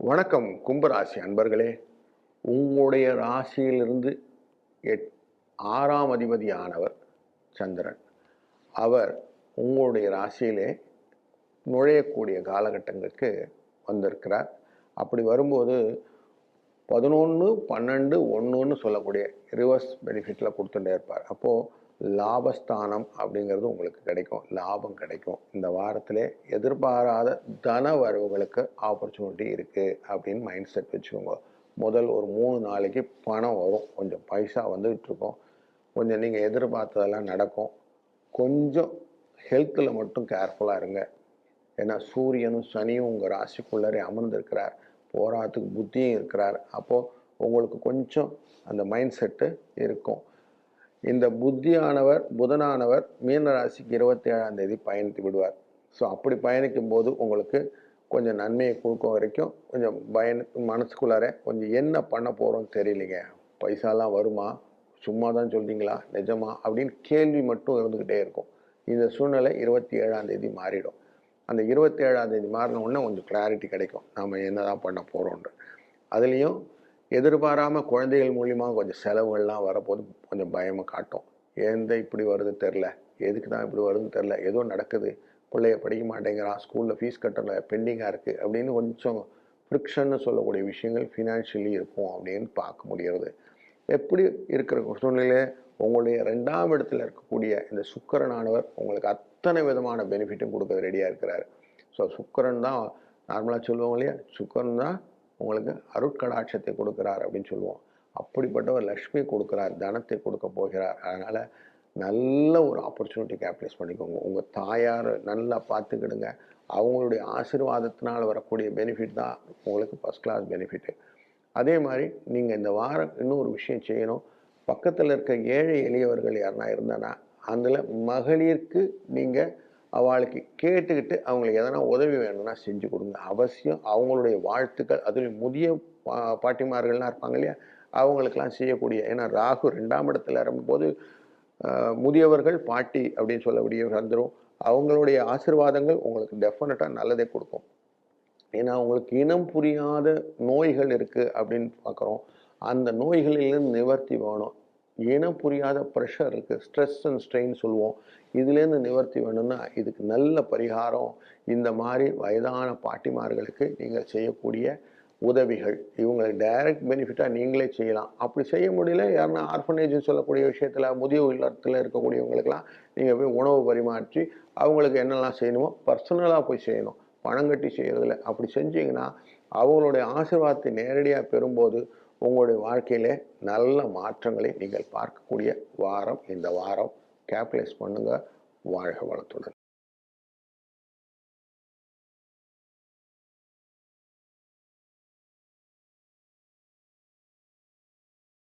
வணக்கம் கும்பராசி அன்பர்களே. உங்களுடைய ராசியிலிருந்து எட் ஆறாம் அதிபதியானவர் சந்திரன். அவர் உங்களுடைய ராசியிலே நுழையக்கூடிய காலகட்டங்களுக்கு வந்திருக்கிறார். அப்படி வரும்போது பதினொன்று பன்னெண்டு ஒன்றுன்னு சொல்லக்கூடிய ரிவர்ஸ் பெனிஃபிட்டில் கொடுத்துட்டே இருப்பார். அப்போது லாபஸ்தானம் அப்படிங்கிறது உங்களுக்கு கிடைக்கும். லாபம் கிடைக்கும். இந்த வாரத்தில் எதிர்பாராத தன வரவுகளுக்கு ஆப்பர்ச்சுனிட்டி இருக்குது அப்படின்னு மைண்ட் செட் வச்சுக்கோங்க. முதல் ஒரு மூணு நாளைக்கு பணம் வரும். கொஞ்சம் பைசா வந்துகிட்டு இருக்கும். கொஞ்சம் நீங்கள் எதிர்பார்த்ததெல்லாம் நடக்கும். கொஞ்சம் ஹெல்த்தில் மட்டும் கேர்ஃபுல்லாக இருங்க. ஏன்னா சூரியனும் சனியும் உங்கள் ராசிக்குள்ளரே அமர்ந்திருக்கிறார். போராட்டத்துக்கு புத்தியும் இருக்கிறார். அப்போது உங்களுக்கு கொஞ்சம் அந்த மைண்ட் செட்டு இருக்கும். இந்த புத்தியானவர் புதனானவர் மீன ராசிக்கு இருபத்தி ஏழாம் தேதி பயணித்து விடுவார். ஸோ அப்படி பயணிக்கும் போது உங்களுக்கு கொஞ்சம் நன்மையை கொடுக்கும் வரைக்கும் கொஞ்சம் பயன் மனசுக்குள்ளார கொஞ்சம் என்ன பண்ண போகிறோம்னு தெரியலைங்க. பைசாலாம் வருமா? சும்மா தான் சொல்கிறீங்களா நிஜமா? அப்படின்னு கேள்வி மட்டும் இருந்துக்கிட்டே இருக்கும். இந்த சூழ்நிலை இருபத்தி ஏழாம் தேதி மாறிடும். அந்த இருபத்தி ஏழாம் தேதி மாறின உடனே கொஞ்சம் கிளாரிட்டி கிடைக்கும். நாம் என்ன தான் பண்ண போகிறோன்ற அதுலேயும் எதிர்பாராமல் குழந்தைகள் மூலியமாக கொஞ்சம் செலவுகள்லாம் வரப்போது கொஞ்சம் பயமாக காட்டும். எந்த இப்படி வருது தெரில எதுக்கு தான் இப்படி வருதுன்னு தெரில ஏதோ நடக்குது. பிள்ளைய படிக்க மாட்டேங்கிறான். ஸ்கூலில் ஃபீஸ் கட்டல. பெண்டிங்காக இருக்குது அப்படின்னு கொஞ்சம் ஃப்ரிக்ஷன்னு சொல்லக்கூடிய விஷயங்கள் ஃபினான்ஷியலி இருக்கும் அப்படின்னு பார்க்க முடிகிறது. எப்படி இருக்கிற சூழ்நிலையில உங்களுடைய ரெண்டாம் இடத்துல இருக்கக்கூடிய இந்த சுக்கரனானவர் உங்களுக்கு அத்தனை விதமான பெனிஃபிட்டும் கொடுக்க ரெடியாக இருக்கிறார். ஸோ சுக்கரன் தான் நார்மலாக சொல்லுவாங்க இல்லையா? சுக்கரன் தான் உங்களுக்கு அருட்கடாட்சத்தை கொடுக்குறார் அப்படின்னு சொல்லுவோம். அப்படிப்பட்டவர் லக்ஷ்மி கொடுக்குறார் தனத்தை கொடுக்க போகிறார். அதனால் நல்ல ஒரு ஆப்பர்ச்சுனிட்டி கேப்டலைஸ் பண்ணிக்கோங்க. உங்கள் தாயார் நல்லா பார்த்துக்கிடுங்க. அவங்களுடைய ஆசீர்வாதத்தினால் வரக்கூடிய பெனிஃபிட் தான் உங்களுக்கு ஃபஸ்ட் கிளாஸ் பெனிஃபிட்டு அதே மாதிரி நீங்கள் இந்த வாரம் இன்னொரு விஷயம் செய்யணும். பக்கத்தில் இருக்க ஏழை எளியவர்கள் யாருனா இருந்தானா அதில் மகளிருக்கு நீங்கள் அவளுக்கு கேட்டுக்கிட்டு அவங்களுக்கு எதனா உதவி வேணும்னா செஞ்சு கொடுங்க. அவசியம் அவங்களுடைய வாழ்த்துக்கள். அதுலேயும் முதிய பா பாட்டிமார்கள்லாம் இருப்பாங்க இல்லையா? அவங்களுக்கெல்லாம் செய்யக்கூடிய ஏன்னா ராகு ரெண்டாம் இடத்துல இருக்கும்போது முதியவர்கள் பாட்டி அப்படின்னு சொல்லக்கூடிய வந்துடும் அவங்களுடைய ஆசீர்வாதங்கள் உங்களுக்கு டெஃபினட்டாக நல்லதே கொடுக்கும். ஏன்னா அவங்களுக்கு இனம் புரியாத நோய்கள் இருக்குது அப்படின்னு பார்க்குறோம். அந்த நோய்களிலிருந்து நிவர்த்தி வேணும். இனம் புரியாத ப்ரெஷர் இருக்குது ஸ்ட்ரெஸ் அண்ட் ஸ்ட்ரெயின் சொல்லுவோம். இதுலேருந்து நிவர்த்தி வேணும்னா இதுக்கு நல்ல பரிகாரம். இந்த மாதிரி வயதான பாட்டிமார்களுக்கு நீங்கள் செய்யக்கூடிய உதவிகள். இவங்களுக்கு டைரக்ட் பெனிஃபிட்டாக நீங்களே செய்யலாம். அப்படி செய்ய முடியல யாருன்னா ஆர்ஃபனேஜ்னு சொல்லக்கூடிய விஷயத்தில் முதியோர் இல்லத்தில் இருக்கக்கூடியவங்களுக்கெல்லாம் நீங்கள் போய் உணவு பரிமாற்றி அவங்களுக்கு என்னெல்லாம் செய்யணுமோ பர்சனலாக போய் செய்யணும். பணம் கட்டி செய்கிறதில்ல அப்படி செஞ்சீங்கன்னா அவங்களுடைய ஆசீர்வாதத்தை நேரடியாக பெறும்போது உங்களுடைய வாழ்க்கையிலே நல்ல மாற்றங்களை நீங்கள் பார்க்கக்கூடிய வாரம் இந்த வாரம் கேபிட்டலைஸ் பண்ணுங்கள் வாழ்க வளத்துடன்.